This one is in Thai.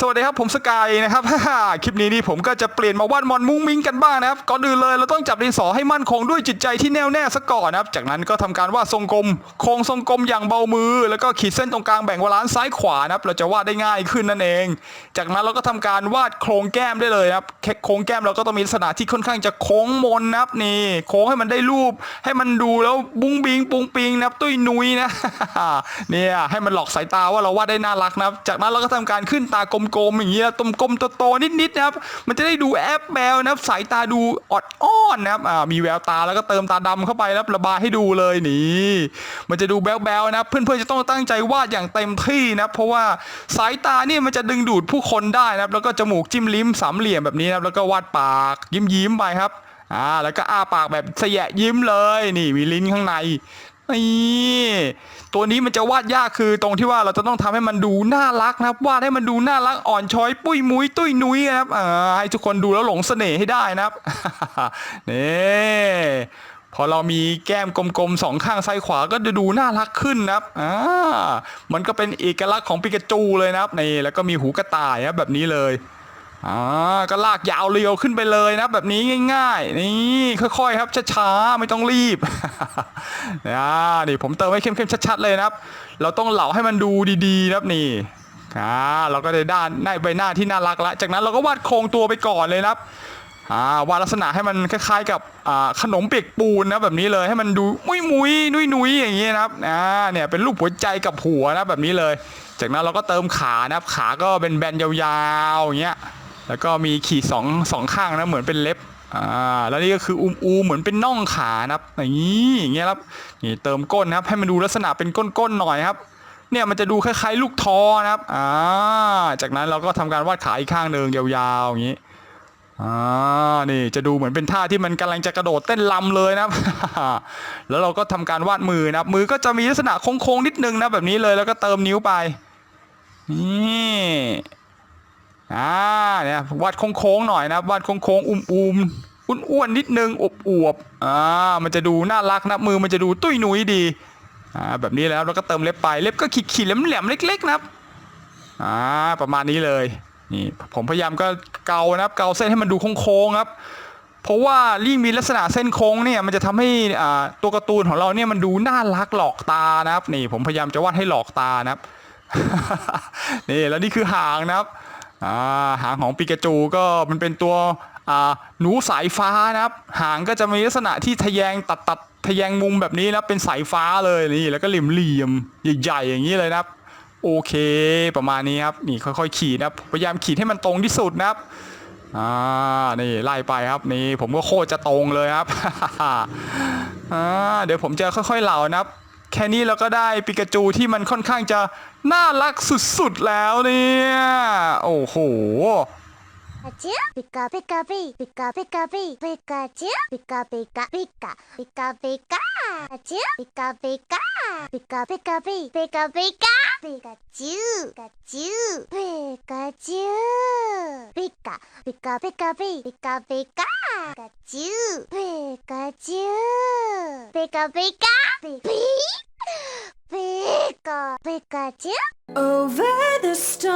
สวัสดีครับผมสกายนะครับ คลิปนี้นี่ผมก็จะเปลี่ยนมาวาดมอนมุ้งมิ้งกันบ้างนะครับ ก่อนอื่นเลยเราต้องจับดินสอให้มั่นคงด้วยจิตใจที่แน่วแน่ซะก่อนนะครับ จากนั้นก็ทำการวาดทรงกลม โครงทรงกลมอย่างเบามือ แล้วก็ขีดเส้นตรงกลางแบ่งวาลานซ้ายขวานะครับ เราจะวาดได้ง่ายขึ้นนั่นเอง จากนั้นเราก็ทำการวาดโครงแก้มได้เลยนะครับโครงแก้มเราก็ต้องมีลักษณะที่ค่อนข้างจะโค้งมนนะครับนี่ โค้งให้มันได้รูป ให้มันดูแล้วบุ้งบิงปุงปิงนะครับตุ้ยนุ้ยนะเนี่ยให้มันหลอกสายตาว่าเราวาดได้น่ารักนะครับ จากนั้นเราก็ทำการขึ้นตากลมๆอย่างเงี้ยตมกลมโตๆนิดๆนะครับมันจะได้ดูแอปแมวนะครับสายตาดูอดอ้อนนะครับอ่ามีแววตาแล้วก็เติมตาดำเข้าไปแล้วระบายให้ดูเลยนี่มันจะดูแบ๊วๆนะครับเพื่อนๆจะต้องตั้งใจวาดอย่างเต็มที่นะเพราะว่าสายตานี่มันจะดึงดูดผู้คนได้นะครับแล้วก็จมูกจิ้มลิ้มสามเหลี่ยมแบบนี้นะครับแล้วก็วาดปากยิ้มๆไปครับอ่าแล้วก็อ้าปากแบบเสยะยิ้มเลยนี่มีลิ้นข้างใน นี่ตัวนี้มันจะวาดยากคือตรงที่ว่าเราจะต้องทำให้มันดูน่ารักนะครับ วาดให้มันดูน่ารักอ่อนช้อย ปุ้ยมุ้ยตุ้ยนุ้ยนะครับอ่าให้ทุกคนดูแล้วหลงเสน่ห์ให้ได้นะครับนี่พอเรามีแก้มกลมๆสองข้างซ้ายขวาก็จะดูน่ารักขึ้นนะครับอ่ามันก็เป็นเอกลักษณ์ของปิกาจูเลยนะครับนี่แล้วก็มีหูกระต่ายนะแบบนี้เลย อ่าก็ลากยาวเรียวขึ้นไปเลยนะ แบบนี้ง่าย ๆ นี่ค่อยๆครับช้าๆไม่ต้องรีบอ่านี่ผมเติมให้เข้มๆชัด ๆ เลยนะครับ เราต้องเหลาให้มันดูดีๆนะครับนี่อ่าเราก็ได้ด้านได้าใบหน้าที่น่ารักแล้วจากนั้นเราก็วาดโครงตัวไปก่อนเลยนะครับอ่าวาดลักษณะให้มันคล้ายๆกับอ่าขนมเปียกปูนนะแบบนี้เลยให้มันดูมุ้ยมุยนุยนุยๆอย่างนี้นะครับอ่าเนี่ยเป็นรูปหัวใจกับหัวนะแบบนี้เลย จากนั้นเราก็เติมขานะครับขาก็เป็นแบนยาวๆอย่างเงี้ย แล้วก็มีขีดสองสองข้างนะเหมือนเป็นเล็บอ่าแล้วนี่ก็คืออุ้มอูเหมือนเป็นน่องขานะครับอย่างนี้อย่างเงี้ยครับนี่เติมก้นนะครับให้มันดูลักษณะเป็นก้นๆหน่อยครับเนี่ยมันจะดูคล้ายๆลูกทอนะครับอ่าจากนั้นเราก็ทำการวาดขาอีกข้างหนึ่งยาวๆอย่างนี้อ่านี่จะดูเหมือนเป็นท่าที่มันกำลังจะกระโดดเต้นลำเลยนะครับ แล้วเราก็ทำการวาดมือนะครับ มือก็จะมีลักษณะโค้งๆนิดนึงนะแบบนี้เลยแล้วก็เติมนิ้วไปนี่ อ่าเนี่ยวาดโค้งๆหน่อยนะวาดโค้งๆอุ้มๆอ้วนๆนิดนึงอวบๆอ่ามันจะดูน่ารักนะมือมันจะดูตุ้ยนุ้ยดีอ่าแบบนี้แล้วเราก็เติมเล็บไปเล็บก็ขีดๆแหลมๆเล็ก ๆ นะครับอ่าประมาณนี้เลยนี่ผมพยายามก็เกานะครับเกาเส้นให้มันดูโค้งๆครับ เพราะว่ายิ่งมีลักษณะเส้นโค้งเนี่ยมันจะทำให้อ่าตัวการ์ตูนของเราเนี่ยมันดูน่ารักหลอกตานะครับนี่ผมพยายามจะวาดให้หลอกตานะครับนี่แล้วนี่คือหางนะครับ อ่าหางของปิกาจูก็มันเป็นตัวอ่าหนูสายฟ้านะครับ หางก็จะมีลักษณะที่ทะแยงตัดตัดทะแยงมุมแบบนี้นะเป็นสายฟ้าเลยนี่แล้วก็เหลี่ยมเหลี่ยมใหญ่ๆอย่างนี้เลยนะครับ โอเคประมาณนี้ครับนี่ค่อยๆขีดนะครับพยายามขีดให้มันตรงที่สุดนะครับอ่านี่ไล่ไปครับนี่ผมก็โคตรจะตรงเลยครับอ่าเดี๋ยวผมจะค่อยๆเหล่านะครับ แค่นี้เราก็ได้ปิกาจูที่มันค่อนข้างจะน่ารักสุดๆแล้วเนี่ย โอ้โหปิกาปิกาปิปิกาปิกาปิปิกาจิปิกาปิกาปิกาปิกาปิกาจิปิกาปิกาปิกาปิกาปิปิกาปิกาปิกาจิปิกาจิปิกาจิปิกาปิกาปิกาปิปิกาปิกาปิกาจิปิกาจิปิกาปิกาปิปิ ウ Over the storm.